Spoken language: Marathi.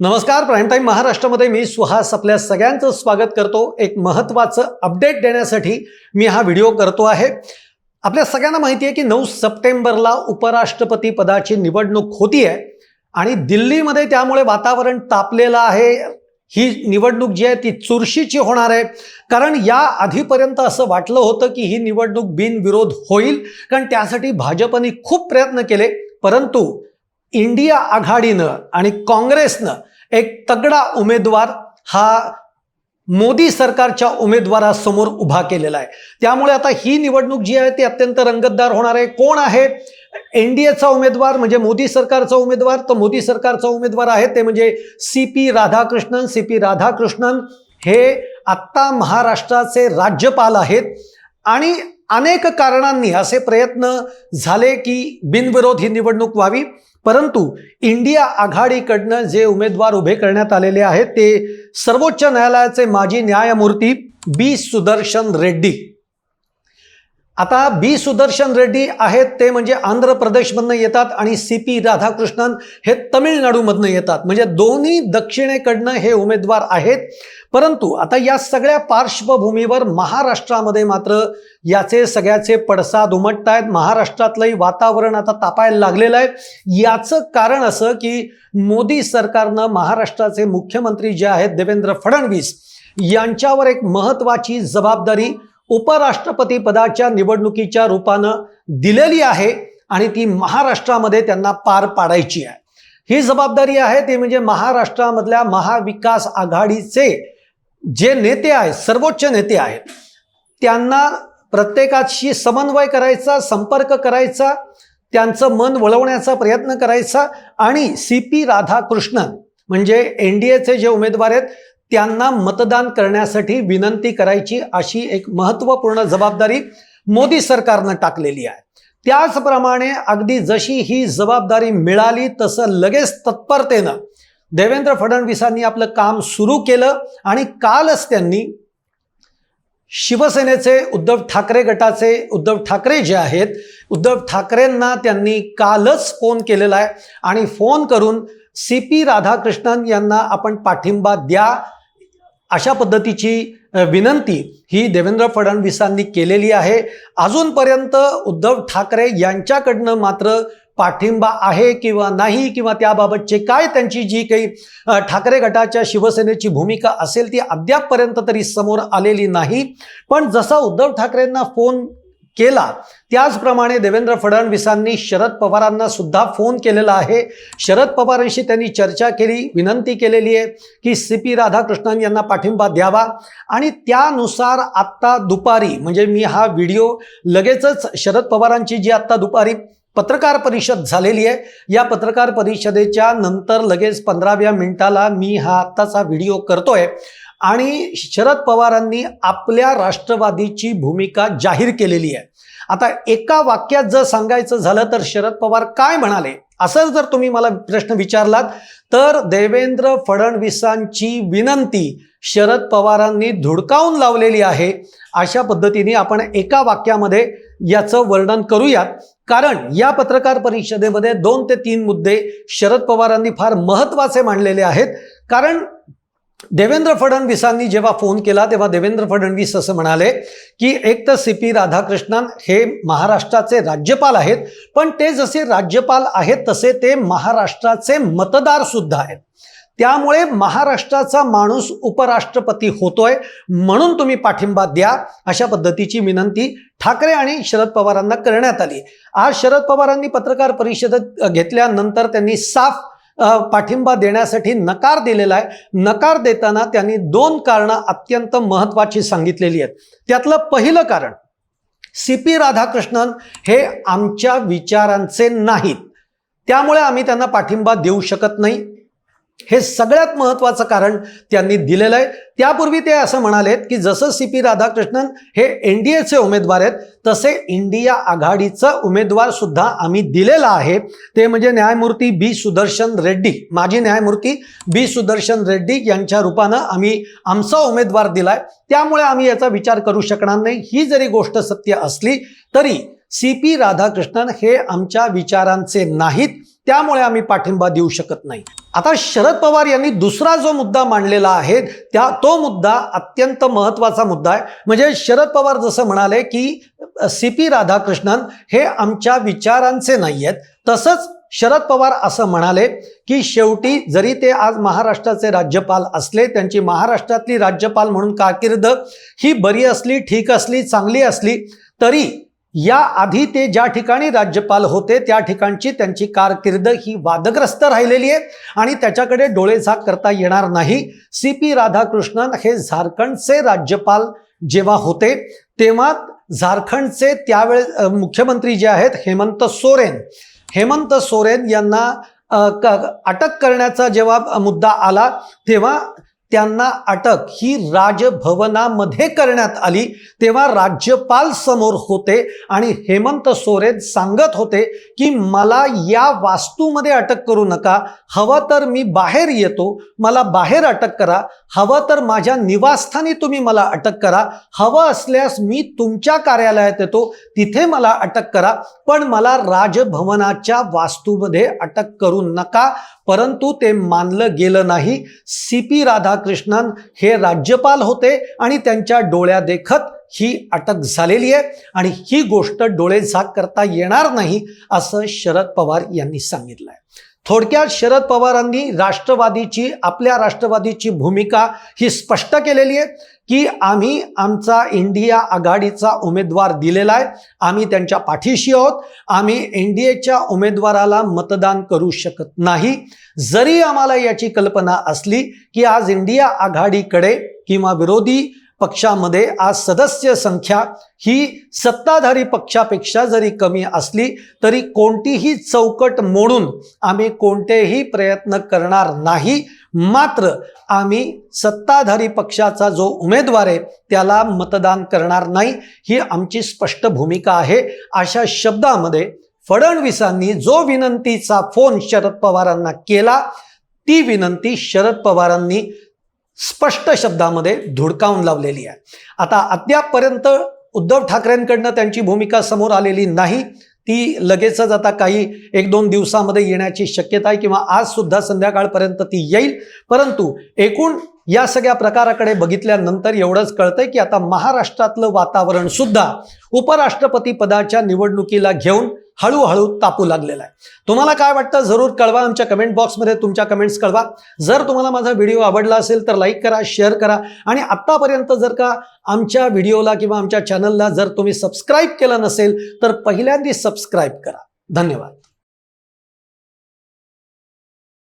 नमस्कार प्राईम टाईम महाराष्ट्रामध्ये मी सुहास आपल्या सगळ्यांचं स्वागत करतो. एक महत्त्वाचं अपडेट देण्यासाठी मी हा व्हिडिओ करतो आहे. आपल्या सगळ्यांना माहिती आहे की नऊ सप्टेंबरला उपराष्ट्रपती पदाची निवडणूक होती आहे आणि दिल्लीमध्ये त्यामुळे वातावरण तापलेलं आहे. ही निवडणूक जी आहे ती चुरशीची होणार आहे. कारण या आधीपर्यंत असं वाटलं होतं की ही निवडणूक बिनविरोध होईल. कारण त्यासाठी भाजपने खूप प्रयत्न केले. परंतु इंडिया आघाडीनं आणि काँग्रेसनं एक तगडा उमेदवार हा मोदी सरकारच्या उमेदवारासमोर उभा केलेला आहे. त्यामुळे आता ही निवडणूक जी आहे ती अत्यंत रंगतदार होणार आहे. कोण आहे? एन डी एचा उमेदवार म्हणजे मोदी सरकारचा उमेदवार. तर मोदी सरकारचा उमेदवार आहे ते म्हणजे C P Radhakrishnan. C P Radhakrishnan हे आत्ता महाराष्ट्राचे राज्यपाल आहेत. आणि अनेक कारणांनी असे प्रयत्न झाले की बिनविरोध ही निवडणूक व्हावी. परंतु इंडिया आघाडीकडनं जे उमेदवार उभे करण्यात आलेले आहेत ते सर्वोच्च न्यायालयाचे माजी न्यायमूर्ती बी सुदर्शन रेड्डी. आता बी सुदर्शन रेड्डी आहेत ते म्हणजे आंध्र प्रदेशमधनं येतात आणि सी पी राधाकृष्णन हे तमिळनाडूमधनं येतात. म्हणजे दोन्ही दक्षिणेकडनं हे उमेदवार आहेत. परंतु आता या सगळ्या पार्श्वभूमीवर महाराष्ट्रामध्ये मात्र याचे सगळ्याचे पडसाद उमटत आहेत महाराष्ट्रातलंही वातावरण आता तापायला लागलेलं आहे. याचं कारण असं की मोदी सरकारनं महाराष्ट्राचे मुख्यमंत्री जे आहेत देवेंद्र फडणवीस यांच्यावर एक महत्त्वाची जबाबदारी उपराष्ट्रपती पदाच्या निवडणुकीच्या रूपानं दिलेली आहे आणि ती महाराष्ट्रामध्ये त्यांना पार पाडायची आहे. ही जबाबदारी आहे ती म्हणजे महाराष्ट्रामधल्या महाविकास आघाडीचे जे नेते आहेत सर्वोच्च नेते आहेत त्यांना प्रत्येकाशी समन्वय करायचा संपर्क करायचा त्यांचं मन वळवण्याचा प्रयत्न करायचा आणि सी पी राधाकृष्णन म्हणजे एन डी एचे जे उमेदवार आहेत त्यांना मतदान करण्यासाठी विनंती करायची अशी एक महत्त्वपूर्ण जबाबदारी मोदी सरकारनं टाकलेली आहे. त्याचप्रमाणे अगदी जशी ही जबाबदारी मिळाली तसं लगेच तत्परतेनं देवेंद्र फडणवीसांनी आपलं काम सुरू केलं आणि कालच त्यांनी शिवसेनेचे उद्धव ठाकरे गटाचे उद्धव ठाकरे जे आहेत उद्धव ठाकरेंना त्यांनी कालच फोन केलेला आहे आणि फोन करून सी पी राधाकृष्णन यांना आपण पाठिंबा द्या अशा पद्धतीची विनंती ही देवेंद्र फडणवीसांनी केलेली आहे. अजूनपर्यंत उद्धव ठाकरे यांच्याकडनं मात्र पाठिंबा आहे किंवा नाही किंवा त्याबाबतचे काय त्यांची जी काही ठाकरे गटाच्या शिवसेनेची भूमिका असेल ती अद्यापपर्यंत तरी समोर आलेली नाही. पण जसा उद्धव ठाकरेंना फोन केला त्याचप्रमाणे देवेंद्र फडणवीसांनी शरद पवारांना सुद्धा फोन केलेला आहे. शरद पवारांशी त्यांनी चर्चा केली विनंती केलेली आहे की सी पी राधाकृष्णन यांना पाठिंबा द्यावा. आणि त्यानुसार आत्ता दुपारी म्हणजे मी हा व्हिडिओ लगेचच शरद पवारांची जी आत्ता दुपारी पत्रकार परिषद झालेली आहे. या पत्रकार परिषदेच्या नंतर लगेच पंधराव्या मिनिटाला मी हा आत्ताचा व्हिडिओ करतोय. आणि शरद पवारांनी आपल्या राष्ट्रवादीची भूमिका जाहीर केलेली आहे. आता एका वाक्यात जर सांगायचं झालं तर शरद पवार काय म्हणाले? असं जर तुम्ही मला प्रश्न विचारलात तर देवेंद्र फडणवीसांची विनंती शरद पवारांनी धुडकावून लावलेली आहे. अशा पद्धतीने आपण एका वाक्यामध्ये याचं वर्णन करूयात. कारण या पत्रकार परिषदेमध्ये दोन ते तीन मुद्दे शरद पवारांनी फार महत्त्वाचे मांडलेले आहेत. कारण देवेंद्र फडणवीसांनी जेव्हा फोन केला तेव्हा देवेंद्र फडणवीस असं म्हणाले की एक तर सी पी राधाकृष्णन हे महाराष्ट्राचे राज्यपाल आहेत पण ते जसे राज्यपाल आहेत तसे ते महाराष्ट्राचे मतदारसुद्धा आहेत. त्यामुळे महाराष्ट्राचा माणूस उपराष्ट्रपती होतोय. म्हणून तुम्ही पाठिंबा द्या अशा पद्धतीची विनंती ठाकरे आणि शरद पवारांना करण्यात आली. आज शरद पवारांनी पत्रकार परिषदेत घेतल्यानंतर त्यांनी साफ पाठिंबा देण्यासाठी नकार दिलेला आहे. नकार देताना त्यांनी दोन कारणं अत्यंत महत्त्वाची सांगितलेली आहेत. त्यातलं पहिलं कारण सी पी राधाकृष्णन हे आमच्या विचारांचे नाहीत. त्यामुळे आम्ही त्यांना पाठिंबा देऊ शकत नाही. हे सगळ्यात महत्त्वाचं कारण त्यांनी दिलेलं आहे. त्यापूर्वी ते असं म्हणालेत की जसं सी पी राधाकृष्णन हे एन डी एचे उमेदवार आहेत तसे इंडिया आघाडीचं उमेदवार सुद्धा आम्ही दिलेला आहे. ते म्हणजे न्यायमूर्ती बी सुदर्शन रेड्डी माजी न्यायमूर्ती बी सुदर्शन रेड्डी यांच्या रूपानं आम्ही आमचा उमेदवार दिलाय. त्यामुळे आम्ही याचा विचार करू शकणार नाही. ही जरी गोष्ट सत्य असली तरी सी पी राधाकृष्णन हे आमच्या विचारांचे नाहीत. त्यामुळे आम्ही पाठिंबा देऊ शकत नाही. आता शरद पवार यांनी दुसरा जो मुद्दा मांडलेला आहे त्या तो मुद्दा अत्यंत महत्त्वाचा मुद्दा आहे. म्हणजे शरद पवार जसं म्हणाले की सी पी राधाकृष्णन हे आमच्या विचारांचे नाही आहेत तसंच शरद पवार असं म्हणाले की शेवटी जरी ते आज महाराष्ट्राचे राज्यपाल असले त्यांची महाराष्ट्रातली राज्यपाल म्हणून कारकीर्द ही बरी असली ठीक असली चांगली असली तरी या आधी ते ज्या ठिकाणी राज्यपाल होते त्या ठिकाणची त्यांची कारकीर्द ही वादग्रस्त राहिलेली आहे आणि त्याच्याकडे डोळेझाक करता येणार नाही. सी पी राधाकृष्णन हे झारखंडचे राज्यपाल जेव्हा होते तेव्हा झारखंडचे त्यावेळे मुख्यमंत्री जे आहेत हेमंत सोरेन. हेमंत सोरेन यांना क- अटक करण्याचा जेव्हा मुद्दा आला तेव्हा त्यांना अटक ही राजभवनामध्ये करण्यात आली. तेव्हा राज्यपाल समोर होते आणि हेमंत सोरेन सांगत होते की मला या वास्तूमध्ये अटक करू नका. हवं तर मी बाहेर येतो. मला बाहेर अटक करा. हवं तर माझ्या निवासस्थानी तुम्ही मला अटक करा. हवं असल्यास मी तुमच्या कार्यालयात येतो. तिथे मला अटक करा. पण मला राजभवनाच्या वास्तूमध्ये अटक करू नका. परंतु ते मानलं गेलं नाही. सी पी राधाकृष्णन हे राज्यपाल होते आणि त्यांच्या डोळ्या देखत ही अटक झालेली आहे आणि ही गोष्ट डोळेझाक करता येणार नाही असं शरद पवार यांनी सांगितलं आहे थोडक्यात शरद पवारांनी राष्ट्रवादीची आपल्या राष्ट्रवादीची भूमिका ही स्पष्ट केलेली आहे. की आम्ही आमचा इंडिया आघाडीचा उमेदवार दिलेला आहे. आम्ही त्यांच्या पाठीशी आहोत. आम्ही एन डी एच्या उमेदवाराला मतदान करू शकत नाही. जरी आम्हाला याची कल्पना असली की आज इंडिया आघाडीकडे किंवा विरोधी पक्षामध्ये आज सदस्य संख्या ही सत्ताधारी पक्षापेक्षा जरी कमी असली तरी कोणतीही चौकट मोडून आम्ही कोणतेही प्रयत्न करणार नाही. मात्र आम्ही सत्ताधारी पक्षाचा जो उमेदवार आहे त्याला मतदान करणार नाही ही आमची स्पष्ट भूमिका आहे. अशा शब्दामध्ये फडणवीसांनी जो विनंतीचा फोन शरद पवारांना केला ती विनंती शरद पवारांनी स्पष्ट शब्दामध्ये धुडकावून लावलेली आहे. आता अद्यापपर्यंत उद्धव ठाकरेंकडनं त्यांची भूमिका समोर आलेली नाही. ती लगेचच आता काही एक दोन दिवसामध्ये येण्याची शक्यता आहे किंवा आज सुद्धा संध्याकाळपर्यंत ती येईल. परंतु एकूण या सगळ्या प्रकाराकडे बघितल्यानंतर एवढंच कळतंय की आता महाराष्ट्रातलं वातावरण सुद्धा उपराष्ट्रपती पदाच्या निवडणुकीला घेऊन हळूहळू तापू लागलेला आहे. तुम्हाला काय वाटतं? जरूर कळवा आमच्या कमेंट बॉक्समध्ये तुमच्या कमेंट्स कळवा. जर तुम्हाला माझा व्हिडिओ आवडला असेल तर लाईक करा शेअर करा. आणि आत्तापर्यंत जर का आमच्या व्हिडिओला किंवा आमच्या चॅनलला जर तुम्ही सबस्क्राईब केलं नसेल तर पहिल्यांदा सबस्क्राईब करा. धन्यवाद.